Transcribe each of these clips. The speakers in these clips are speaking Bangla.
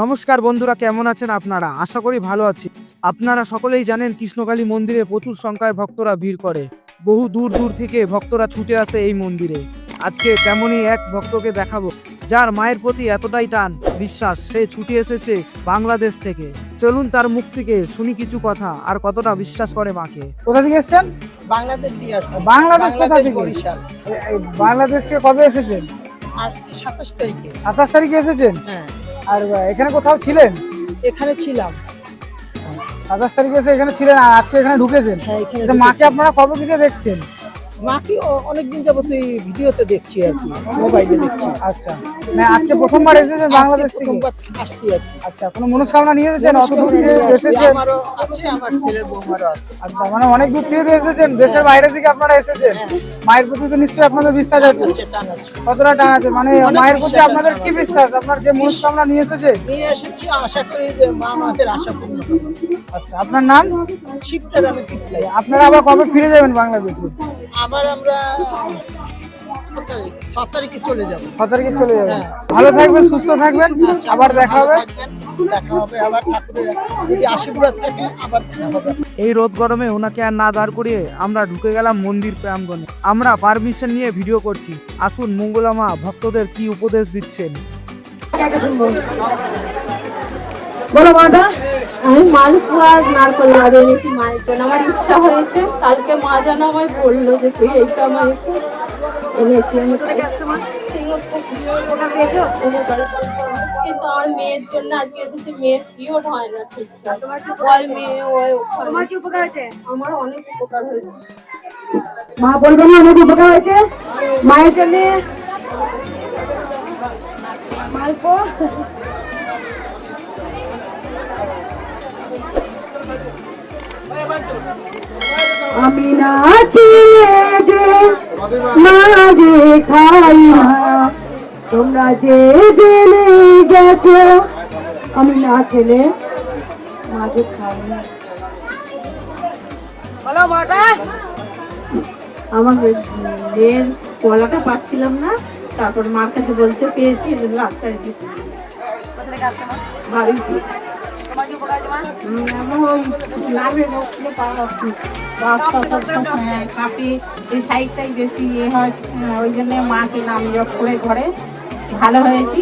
নমস্কার বন্ধুরা কেমন আছেন আপনারা? আশা করি ভালো আছি। আপনারা সকলেই জানেন কৃষ্ণকালী মন্দিরে প্রচুর সংখ্যায় ভক্তরা ভিড় করে। বহু দূর দূর থেকে ভক্তরা ছুটে আসে এই মন্দিরে। আজকে তেমনই এক ভক্তকে দেখাবো যার মায়ের প্রতি এতটাই টান বিশ্বাস সে ছুটে এসেছে বাংলাদেশ থেকে। চলুন তার মুখ থেকে শুনি কিছু কথা আর কতটা বিশ্বাস করে মাকে। কোথা থেকে এসেছেন? বাংলাদেশ দিয়ে আসছি। বাংলাদেশ কোথা থেকে? বরিশাল। বাংলাদেশ থেকে কবে এসেছেন? আসছি সাতাশ তারিখে। সাতাশ তারিখে এসেছেন? হ্যাঁ। আর এখানে কোথাও ছিলেন? এখানে ছিলাম। সাতাশ তারিখে এসে এখানে ছিলেন আর আজকে এখানে ঢুকেছেন? হ্যাঁ মাকে আপনারা কবে থেকে দেখছেন? মাকে অনেকদিন যাবত এই ভিডিওতে দেখছি আর কি মোবাইলে দেখছি। আচ্ছা। না আজকে প্রথমবার এসেছেন বাংলাদেশ থেকে? আসছি আর কি। আচ্ছা কোনো মনস্কামনা নিয়ে এসেছেন? অত দূর থেকে এসেছেন? আমারও আছে আমার ছেলের বৌমারও আছে। আচ্ছা মানে অনেক দূর থেকে এসেছেন? দেশের বাইরে থেকে আপনারা এসেছেন? মায়ের প্রতি তো নিশ্চয়ই আপনাদের বিশ্বাস আছে। কতটা টান আছে? মানে মায়ের প্রতি আপনাদের কি বিশ্বাস? আপনার যে মনস্কামনা নিয়ে এসেছে? নিয়ে এসেছি আশা করি যে মা আমাদের আশা পূর্ণ আচ্ছা আপনার নাম? শিবটার আমি আপনারা আবার কবে ফিরে যাবেন বাংলাদেশে? আবার আমরা ছ তারিখে চলে যাব। ছ তারিখে চলে যাবেন। হ্যাঁ। ভালো থাকবেন সুস্থ থাকবেন আবার দেখা হবে। দেখা হবে আবার ঠাকুরের যদি আশীর্বাদ থাকে আবার দেখা হবে। এই রোদ গরমে ওনাকে আর না দাঁড় করিয়ে আমরা ঢুকে গেলাম মন্দির প্রাঙ্গণে। আমরা পারমিশন নিয়ে ভিডিও করছি। আসুন মঙ্গলামা ভক্তদের কি উপদেশ দিচ্ছেন? বলো মাটা আমি মালপোয়া নারকল লাড়ু এনেছি মায়ের জন্য আমার ইচ্ছা হয়েছে। কালকে মা যেন আমায় বলল যে তুই এইটা একটু এনেছি কিন্তু আমার মেয়ের জন্য আজকে এসেছি মেয়ের পিরিয়ড হয় না ঠিক ওই মেয়ে ওই তোমার কি উপকার হয়েছে? আমার অনেক উপকার হয়েছে। মা বলবে না অনেক উপকার হয়েছে? মায়ের জন্য? মালপো? আমি নাচি যে মা যে খাই না। তোমরা যে জেনে গেছো আমি না খেলে মা যে খাই না। আমার মেয়ের কলাটা পাচ্ছিলাম না তারপর মার কাছে বলতে পেয়েছি রাস্তায় দিতে বাড়িতে। বেশি ইয়ে হয় ওই মাকে নাম করে ঘরে ভালো হয়েছি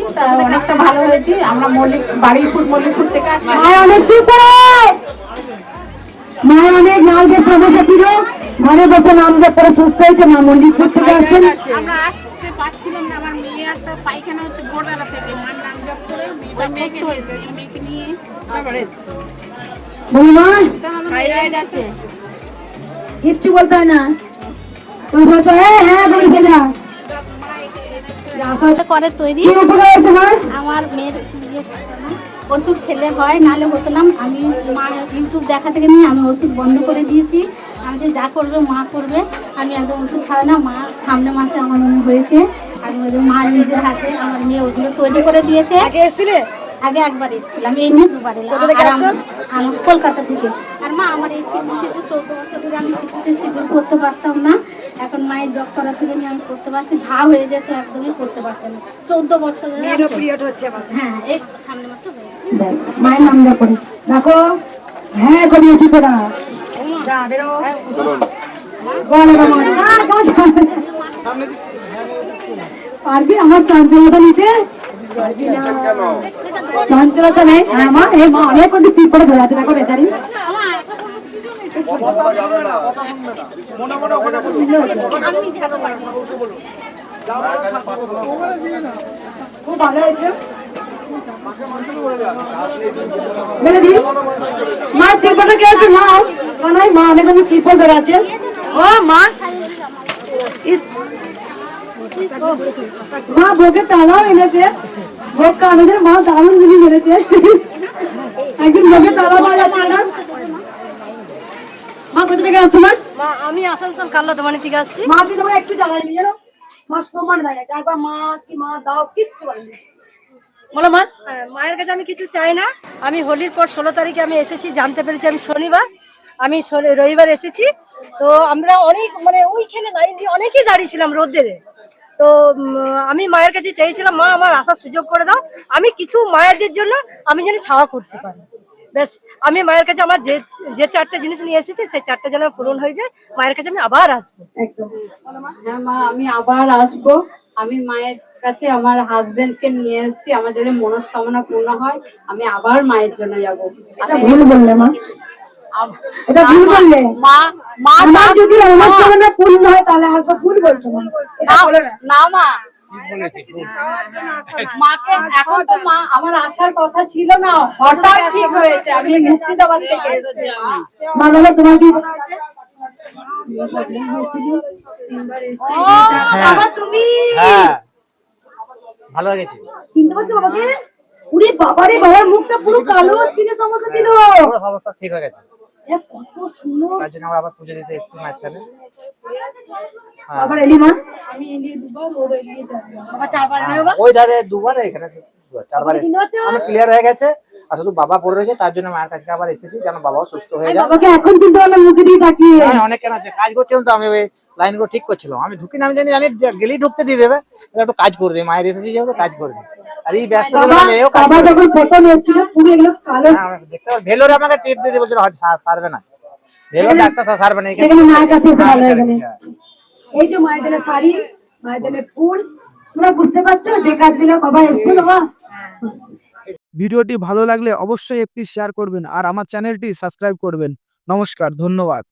ভালো হয়েছি আমরা মল্লিকপুর মায়ের অনেক সমস্যা ছিল ঘরে বসে নাম জপ করে সুস্থ হয়েছে মা মন্দিরপুর থেকে আসছেন আমরা আসতে পারছিলাম না, আমার মেয়ে একটা পায়খানা হচ্ছে ভোরবেলা থেকে। মেয়েকে হয়েছে মেয়েকে নিয়ে তারপরে থাইরয়েড আছে। কিচ্ছু বলতে হয় না। তুমি বলছো হ্যাঁ বলি করে তৈরি। আমার মেয়ের ইয়ে। ওষুধ খেলে হয় নাহলে হতো না। আমি মা ইউটিউব দেখা থেকে নিয়ে আমি ওষুধ বন্ধ করে দিয়েছি। আমি যে যা করবে মা করবে। আমি একদম ওষুধ খাই না। মা সামনে মাসে আমার মনে হয়েছে। আমি যে মা নিজের হাতে আমার মেয়ে ওগুলো তৈরি করে দিয়েছে। এসেছিলে? আগে একবার এসেছিলাম এই নিয়ে দুবার এলাম? আম- কলকাতা থেকে। আর মা আমার এই সিঁদুর সিঁদুর চৌদ্দ বছর ধরে আমি সিঁদুরতে সিঁদুর করতে পারতাম না। এখন মায়ের জব করা থেকে নিয়ে আমি করতে পারছি। ঘা হয়ে যেত একদমই করতে পারতাম না। চৌদ্দ বছর হচ্ছে হ্যাঁ এই সামনে মাসে হয়েছে। মায়ের নাম করে। দেখো হ্যাঁ কবি চুপ না যা বেরো। পারবি আমার চঞ্চলতা নিতে? পারবি না। চঞ্চলতা নেই হ্যাঁ মা এই মা অনেক অধিক ঠিক করে ধরে আছে দেখো বেচারি মা কে অনেক অনেক তিরপল ধরে আছে ও মা মা ভোগের তালাও এনেছে। ভোগ কানাদের মা দারুণ জিনিস এনেছে। একদিন ভোগের তালা পাওয়া যাচ্ছে না। মা কোথা থেকে আসছো মা? আমি আসানসোল কাল্লা দোমানি থেকে আসছি। মা তোমার একটু জানো মা সমান দেয় একবার মা কি মা দাও কিচ্ছু বলেনি বলো মা। হ্যাঁ, মায়ের কাছে আমি কিছু চাই না। আমি হোলির পর ষোলো তারিখে আমি এসেছি জানতে পেরেছি আমি শনিবার। আমি রবিবার এসেছি। তো আমরা অনেক মানে ওইখানে লাইন দিয়ে অনেকেই দাঁড়িয়েছিলাম রোদ্রে তো আমি মায়ের কাছে চেয়েছিলাম মা আমার আসার সুযোগ করে দাও। আমি কিছু মায়েদের জন্য আমি যেন ছাওয়া করতে পারি। ব্যাস আমি মায়ের কাছে আমার যে যে চারটে জিনিস নিয়ে এসেছি সেই চারটে যেন পূরণ হয়ে যায় মায়ের কাছে আমি আবার আসব। একদম। হ্যাঁ মা আমি আবার আসব। আমি মায়ের কাছে আমার হাজবেন্ড কে নিয়ে এসেছি। আমার যদি মনস্কামনা পূর্ণ হয় আমি আবার মায়ের জন্য যাব। ভুল বললে মা। এটা ভুল বললে? মা মা আমার যদি অনুষ্ঠানে পূর্ণ হয়। তাহলে আর তো ভুল বলছো না- না। মা। মাকে এখন তো মা আমার আসার কথা ছিল না। হঠাৎ ঠিক হয়েছে আমি মুর্শিদাবাদ থেকে এসেছি মা। মা তোমার কি তুমি হ্যাঁ ভালো লেগেছে। চিনতে পারছ বাবাকে? উরে বাবারে বাবার মুখটা পুরো কালো স্কিনের সমস্যা ছিল। সমস্যা ঠিক হয়ে গেছে। কত সুন্দর। তার জন্য আমরা আবার পুজো দিতে এসেছি মায়ের হ্যাঁ। আবার এলি মা? আমি এগিয়ে দুবার ওর এগিয়ে যাব বাবা চারবার এলে বাবা ওই ধারে দুবার এখানে দুবার, চারবার এসেছি। চিনতে পারছ আমি ক্লিয়ার হয়ে গেছে আর শুধু বাবা পড়ে রয়েছে তার জন্য মায়ের কাছে আবার এসেছি যেন বাবাও সুস্থ হয়ে যায়। বাবাকে এখন মুখে দিয়ে তাকিয়ে হ্যাঁ অনেক কেন আছে কাজ করছিলাম তো আমি ওই লাইনগুলো ঠিক করছিলাম। আমি ঢুকি না আমি জানি জানি গেলেই ঢুকতে দিয়ে দেবে। একটু কাজ করে দিই মায়ের এসেছি যেহেতু কাজ করে দিই। আর এই ব্যস্ত এও বাবা যখন প্রথম এসেছিল পুরো এগুলো কালো। দেখতে পাচ্ছি। ভেলোরে আমাকে টিপ দিয়ে দিয়ে বলছিল সারবে না। ভেলোর ডাক্তার সারবে না সেখানে মায়ের কাছে এসে ভালো হয়ে গেলে। এই যে মায়ের জন্য শাড়ি মায়ের জন্য ফুল তোমরা বুঝতে পারছ যে কাজগুলো বাবা এসেছিল বাবা? ভিডিওটি ভালো লাগলে অবশ্যই একটি শেয়ার করবেন আর আমার চ্যানেলটি সাবস্ক্রাইব করবেন। নমস্কার ধন্যবাদ।